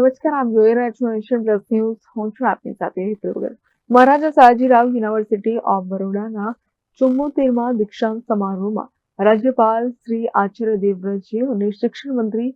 નમસ્કાર આપ જોઈ રહ્યા છો એશિયન પ્લસ ન્યૂઝ. હું છું આપની સાથે હેતલ મહારાજા સયાજીરાવ યુનિવર્સિટી ઓફ બરોડાના ચુમ્મોતેરમાં દીક્ષાંત સમારોહમાં રાજ્યપાલ શ્રી આચાર્ય દેવવ્રતજી અને શિક્ષણ મંત્રી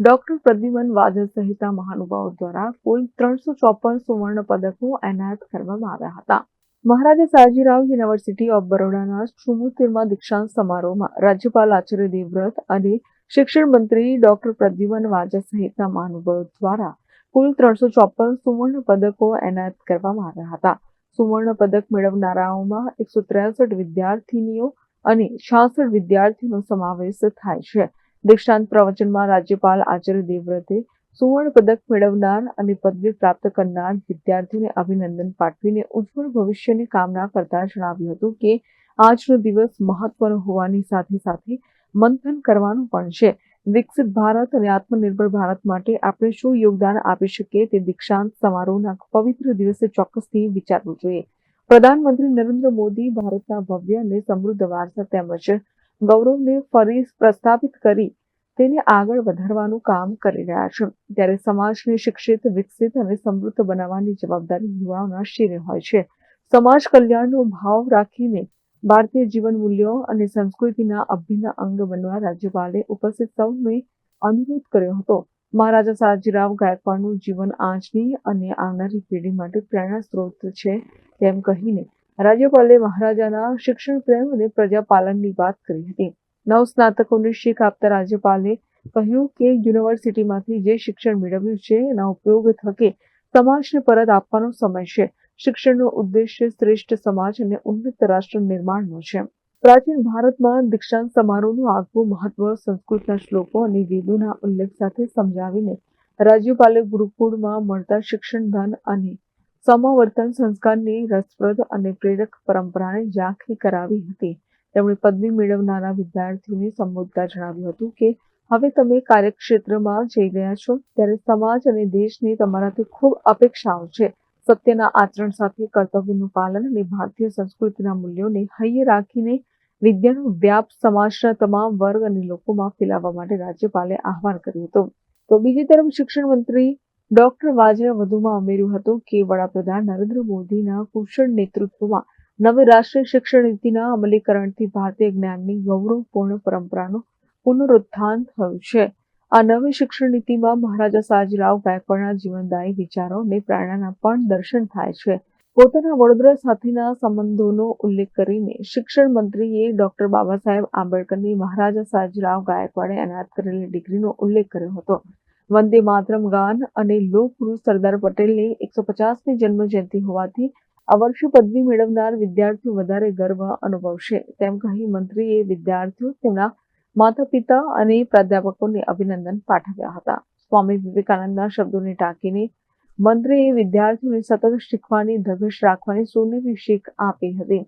ડોક્ટર પ્રદ્યુમન વાજલ સહિત મહાનુભાવો દ્વારા કુલ ત્રણસો ચોપન સુવર્ણ પદકો એનાયત કરવામાં આવ્યા હતા. મહારાજા સયાજીરાવ યુનિવર્સિટી ઓફ બરોડાના ચુમ્મોતેરમાં દીક્ષાંત સમારોહમાં રાજ્યપાલ આચાર્ય દેવવ્રત અને શિક્ષણ મંત્રી ડોક્ટર પ્રદ્યુમન વાજા સહિતના મહાનુભાવો દ્વારા કુલ ત્રણસો ચોપન સુવર્ણ પદકો એનાયત કરવામાં આવ્યા હતા. સુવર્ણ પદક મેળવનારાઓમાં એકસો ત્રેસઠ વિદ્યાર્થીનીઓ અને છાસઠ વિદ્યાર્થીનો સમાવેશ થાય છે. દીક્ષાંત પ્રવચનમાં રાજ્યપાલ આચાર્ય દેવવ્રતે સુવર્ણ પદક મેળવનાર અને પદવી પ્રાપ્ત કરનાર વિદ્યાર્થીઓને અભિનંદન પાઠવીને ઉજ્જવળ ભવિષ્યની કામના કરતા જણાવ્યું હતું કે આજનો દિવસ મહત્વનો હોવાની સાથે સાથે મંથન કરવાનું પણ છે. વિકસિત ભારત અને આત્મનિર્ભર ભારત માટે આપણે શું યોગદાન આપી શકીએ તે દીક્ષાંત સમારોહના પવિત્ર દિવસે ચોક્કસથી વિચારવું જોઈએ. પ્રધાનમંત્રી નરેન્દ્ર મોદી ભારતના ભવ્ય અને સમૃદ્ધ વારસા તેમજ ગૌરવને ફરી પ્રસ્થાપિત કરી તેને આગળ વધારવાનું કામ કરી રહ્યા છે. ત્યારે સમાજને શિક્ષિત, વિકસિત અને સમૃદ્ધ બનાવવાની જવાબદારી યુવાઓના શિરે હોય છે. સમાજ કલ્યાણનો ભાવ રાખીને ભારતીય જીવન મૂલ્યો અને સંસ્કૃતિના અભિન્ન અંગ બનવા રાજ્યપાલે ઉપસ્થિત સૌને અનુરોધ કર્યો હતો. મહારાજા સયાજીરાવ ગાયકવાડનું જીવન આજની અને આવનારી પેઢી માટે પ્રેરણા સ્ત્રોત છે તેમ કહીને રાજ્યપાલે મહારાજાના શિક્ષણ પ્રેમ અને પ્રજાપાલનની વાત કરી હતી. નવ સ્નાતકોને શીખ આપતા રાજ્યપાલે કહ્યું કે યુનિવર્સિટીમાંથી જે શિક્ષણ મેળવ્યું છે એના ઉપયોગ થકે સમાજને પરત આપવાનો સમય છે. શિક્ષણનો ઉદ્દેશ્ય શ્રેષ્ઠ સમાજ અને ઉન્નત રાષ્ટ્ર નિર્માણનો છે. પ્રાચીન ભારતમાં દીક્ષાંત સમારોહનું આગવું મહત્વ સંસ્કૃતના શ્લોકો અને વેદોના ઉલ્લેખ સાથે સમજાવીને રાજ્યપાલે ગુરુકુળમાં મળતા શિક્ષણ ધન અને સમાવર્તન સંસ્કારની રસપ્રદ અને પ્રેરક પરંપરાને ઝાંખી કરાવી હતી. તેમણે પદવી મેળવનારા વિદ્યાર્થીઓને સંબોધતા જણાવ્યું હતું કે, હવે તમે કાર્યક્ષેત્રમાં જઈ રહ્યા છો, ત્યારે સમાજ અને દેશની તમારાથી ખૂબ અપેક્ષાઓ છે. સત્યના આચરણ સાથે કર્તવ્યનું પાલન અને ભારતીય સંસ્કૃતિના મૂલ્યોને હૈયે રાખીને વિદ્યાનો વ્યાપ સમાજના તમામ વર્ગ અને લોકોમાં ફેલાવવા માટે રાજ્યપાલે આહવાન કર્યું હતું. તો બીજી તરફ શિક્ષણ મંત્રી ડોક્ટર વાજે વધુમાં ઉમેર્યું હતું કે વડાપ્રધાન નરેન્દ્ર મોદીના કુશળ નેતૃત્વમાં નવી રાષ્ટ્રીય શિક્ષણ નીતિના અમલીકરણથી ભારતીય જ્ઞાનની ગૌરવપૂર્ણ પરંપરાનું પુનરુત્થાન થયું છે. આ નવી શિક્ષણ નીતિમાં મહારાજા સાજીરાવ ગાયકવાડના જીવનદાયી વિચારો અને પ્રેરણાના પણ દર્શન થાય છે. પોતાના વડોદરા સાથેના સંબંધોનો ઉલ્લેખ કરીને શિક્ષણ મંત્રીએ ડોક્ટર બાબા સાહેબ આંબેડકરની મહારાજા સાજીરાવ ગાયકવાડે એનાયત કરેલી ડિગ્રીનો ઉલ્લેખ કર્યો હતો. વંદે માતરમ ગાન અને લોકગુરુ સરદાર પટેલની એકસો પચાસમી જન્મ જયંતિ હોવાથી આ વર્ષે પદવી મેળવનાર વિદ્યાર્થીઓ વધારે ગર્વ અનુભવશે. તેમ કહી મંત્રીએ વિદ્યાર્થીઓ તેમના માતા પિતા અને પ્રાધ્યાપકોને અભિનંદન પાઠવ્યા હતા. સ્વામી વિવેકાનંદના શબ્દોને ટાંકીને મંત્રીએ વિદ્યાર્થીઓને સતત શીખવાની ધગશ રાખવાની સોનેરી શીખ આપી હતી.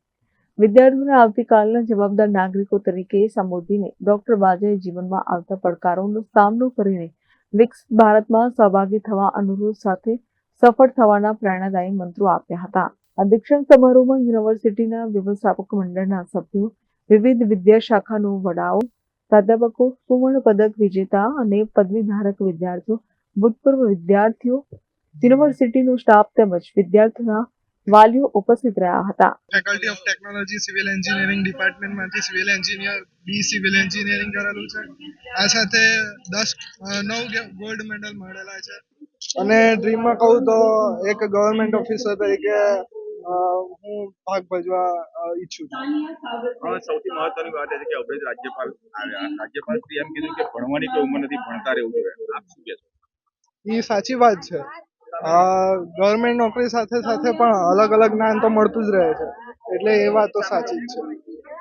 વિદ્યાર્થીઓને આવતીકાલના જવાબદાર નાગરિકો તરીકે સંબોધીને ડોક્ટર બાજાએ જીવનમાં આવતા પડકારોનો સામનો કરીને વિકસિત ભારતમાં સહભાગી થવા અનુરોધ સાથે સફળ થવાના પ્રેરણાદાયી મંત્રો આપ્યા હતા. આ સમારોહમાં યુનિવર્સિટીના વ્યવસ્થાપક મંડળના સભ્યો વિવિધ વિદ્યા શાખાનો વડાઓ પ્રાધ્યાપકો, સુવર્ણ પદક વિજેતા અને પદવી ધારક વિદ્યાર્થીઓ, ભૂતપૂર્વ વિદ્યાર્થીઓ, યુનિવર્સિટીનો સ્ટાફ તેમજ વિદ્યાર્થીઓના વાલીઓ ઉપસ્થિત રહ્યા હતા. Faculty of technology civil engineering ડિપાર્ટમેન્ટમાંથી civil engineer B civil engineering કરેલું છે. આ સાથે દસ નવ ગોલ્ડ મેડલ મળેલા છે. અને ડ્રીમમાં કહું તો એક ગવર્મેન્ટ ઓફિસર તરીકે હું ભાગ ભજવા ઈચ્છું છું. સૌથી મહત્વની વાત એ છે કે હવે જ રાજ્યપાલ રાજ્યપાલ શ્રી એમ કીધું કે ભણવાની કોઈ ઉંમર નથી ભણતા રહેવું જોઈએ. આપ શું કહેશો? એ સાચી વાત છે. ગવર્મેન્ટ નોકરી સાથે સાથે પણ અલગ અલગ જ્ઞાન તો મળતું જ રહે છે. એટલે એ વાત તો સાચી જ છે.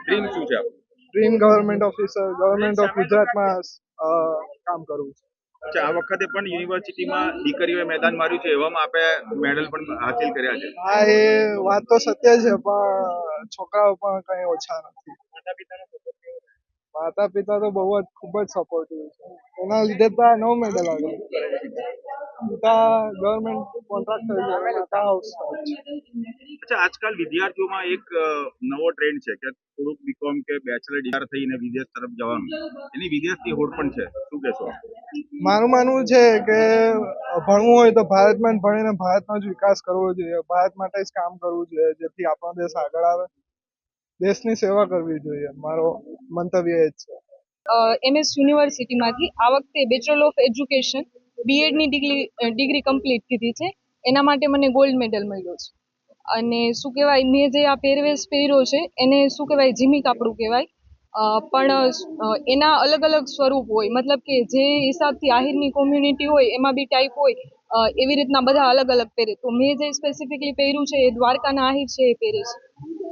ડ્રીમ શું છે આપણું dream government officer government of ગુજરાતમાં અ, કામ કરવું છે. અચ્છા આ વખતે પણ યુનિવર્સિટીમાં દીકરીઓએ મેદાન માર્યું છે એવામાં આપણે મેડલ પણ હાસિલ કર્યા છે. હા એ વાત તો સત્ય છે પણ છોકરાઓ પણ કઈ ઓછા નથી. માતા પિતા તો બહુ જ ખૂબ જ સપોર્ટિવ છે. એના લીધે તો આ નવ મેડલ આવ્યો પિતા ગવર્મેન્ટ કોન્ટ્રાક્ટ છે માતા હાઉસ અચ્છા આજકાલ વિદ્યાર્થીઓમાં એક નવો ટ્રેન્ડ છે કે થોડુંક બીકોમ કે બેચલર ડિગ્રી થઈને વિદેશ તરફ જવાનું. એની વિદેશની હોડ પણ છે. શું કહેશો? મારું માનવું છે કે ભણવું હોય તો ભારતમાં ભણીને ભારતનો જ વિકાસ કરવો જોઈએ. ભારત માટે જ કામ કરવું જોઈએ, જેથી આપણો દેશ આગળ આવે. દેશની સેવા કરવી જોઈએ, મારો મંતવ્ય એ જ છે. એમએસ યુનિવર્સિટીમાંથી આ વખતે બેચલર ઓફ એજ્યુકેશન બીએડની ડિગ્રી ડિગ્રી કમ્પ્લીટ કીધી છે. એના માટે મને ગોલ્ડ મેડલ મળ્યો છે. અને શું કહેવાય, મેં જે આ પહેરવેશ પહેર્યો છે, એને શું કહેવાય, જીમી કાપડું કહેવાય. પણ એના અલગ અલગ સ્વરૂપ હોય. મતલબ કે જે હિસાબથી આહિરની કોમ્યુનિટી હોય એમાં બી ટાઈપ હોય એવી રીતના બધા અલગ અલગ પહેરે. તો મેં જે સ્પેસિફિકલી પહેર્યું છે એ દ્વારકાના આહિર છે એ પહેરે છે.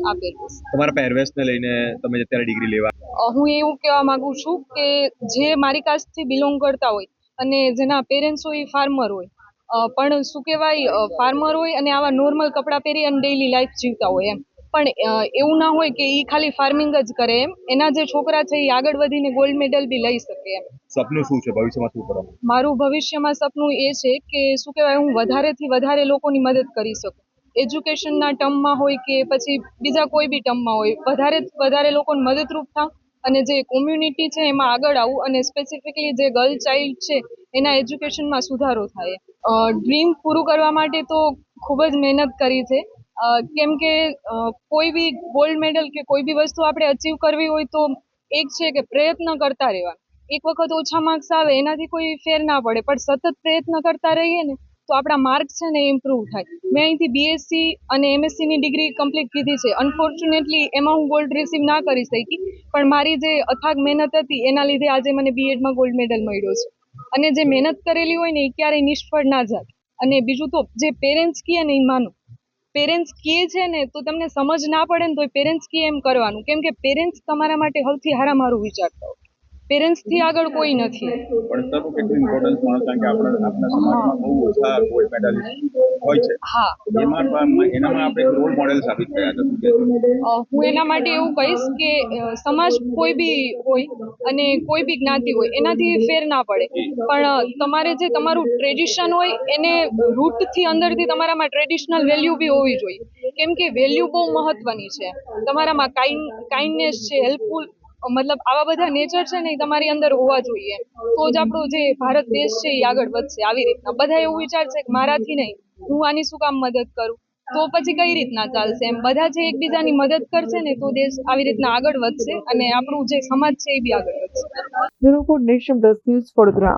આ પહેરવેશ તમારા પહેરવેશને લઈને તમે અત્યારે ડિગ્રી લેવા? હું એવું કહેવા માંગુ છું કે જે મારી કાસ્ટથી બિલોંગ કરતા હોય અને જેના પેરેન્ટ્સ હોય એ ફાર્મર હોય પણ શું કહેવાય ફાર્મર હોય અને આવા નોર્મલ કપડાં પહેરી અને ડેઈલી લાઈફ જીવતા હોય એમ. પણ એવું ના હોય કે એ ખાલી ફાર્મિંગ જ કરે એમ. એના જે છોકરા છે એ આગળ વધીને ગોલ્ડ મેડલ બી લઈ શકે એમ. સપનું શું છે? ભવિષ્યમાં શું કરવાનું? મારું ભવિષ્યમાં સપનું એ છે કે શું કહેવાય હું વધારેથી વધારે લોકોની મદદ કરી શકું. એજ્યુકેશનના ટર્મમાં હોય કે પછી બીજા કોઈ બી ટર્મમાં હોય વધારે વધારે લોકોને મદદરૂપ થાઉં અને જે કોમ્યુનિટી છે એમાં આગળ આવું અને સ્પેસિફિકલી જે ગર્લ ચાઇલ્ડ છે એના એજ્યુકેશનમાં સુધારો થાય ડ્રીમ પૂરું કરવા માટે તો ખૂબ જ મહેનત કરી છે. કેમ કે કોઈ બી ગોલ્ડ મેડલ કે કોઈ બી વસ્તુ આપણે અચીવ કરવી હોય તો એક છે કે પ્રયત્ન કરતા રહેવા એક વખત ઓછા માર્ક્સ આવે, એનાથી કોઈ ફેર ના પડે. પણ સતત પ્રયત્ન કરતા રહીએ ને, તો આપણા માર્ક છે ને ઇમ્પ્રૂવ થાય. મેં અહીંથી બીએસસી અને એમએસસીની ડિગ્રી કમ્પ્લીટ કીધી છે. અનફોર્ચ્યુનેટલી એમાં હું ગોલ્ડ રિસીવ ના કરી શકી. પણ મારી જે અથાગ મહેનત હતી, એના લીધે આજે મને બીએડમાં ગોલ્ડ મેડલ મળ્યો છે. અને જે મહેનત કરેલી હોય ને, એ ક્યારેય નિષ્ફળ ના જાય. અને બીજું તો, જે પેરેન્ટ્સ કહે ને, એ માનો. પેરેન્ટ્સ કહે છે ને, તો તમને સમજ ના પડે ને તો પેરેન્ટ્સ કહે એમ કરવાનું. કેમ કે પેરેન્ટ્સ તમારા માટે સૌથી હારામાં હારું વિચારતા હોય પેરેન્ટ્સથી આગળ કોઈ નથી. ભણતરનું કેટલું ઇમ્પોર્ટન્સ મળે કારણ કે આપણા આપણા સમાજમાં બહુ ઓછા ગોલ્ડ મેડલિસ્ટ હોય છે. હા. એમાં એનામાં આપણે રોલ મોડેલ સાબિત થયા? અ, હું એના માટે એવું કહીશ કે સમાજ કોઈ બી હોય અને કોઈ બી જ્ઞાતિ હોય એનાથી ફેર ના પડે. પણ તમારે જે તમારું ટ્રેડિશન હોય એને રૂટથી અંદરથી તમારામાં ટ્રેડિશનલ વેલ્યુ બી હોવી જોઈએ. કેમ કે વેલ્યુ બહુ મહત્વની છે. તમારામાં કાઇન્ડ કાઇન્ડનેસ છે હેલ્પફુલ મતલબ આવા બધા નેચર છે ને એ તમારી અંદર હોવા જોઈએ. તો જ આપણો જે ભારત દેશ છે એ આગળ વધશે આવી રીતના. બધા એવું વિચારશે કે મારાથી નહીં, હું આની શું કામ મદદ કરું? તો પછી કઈ રીતના ચાલશે? એમ બધા જે એકબીજાની મદદ કરશે ને તો દેશ આવી રીતના આગળ વધશે અને આપણું જે સમાજ છે એ બી આગળ વધશે. Bureau nation plus news Vadodara.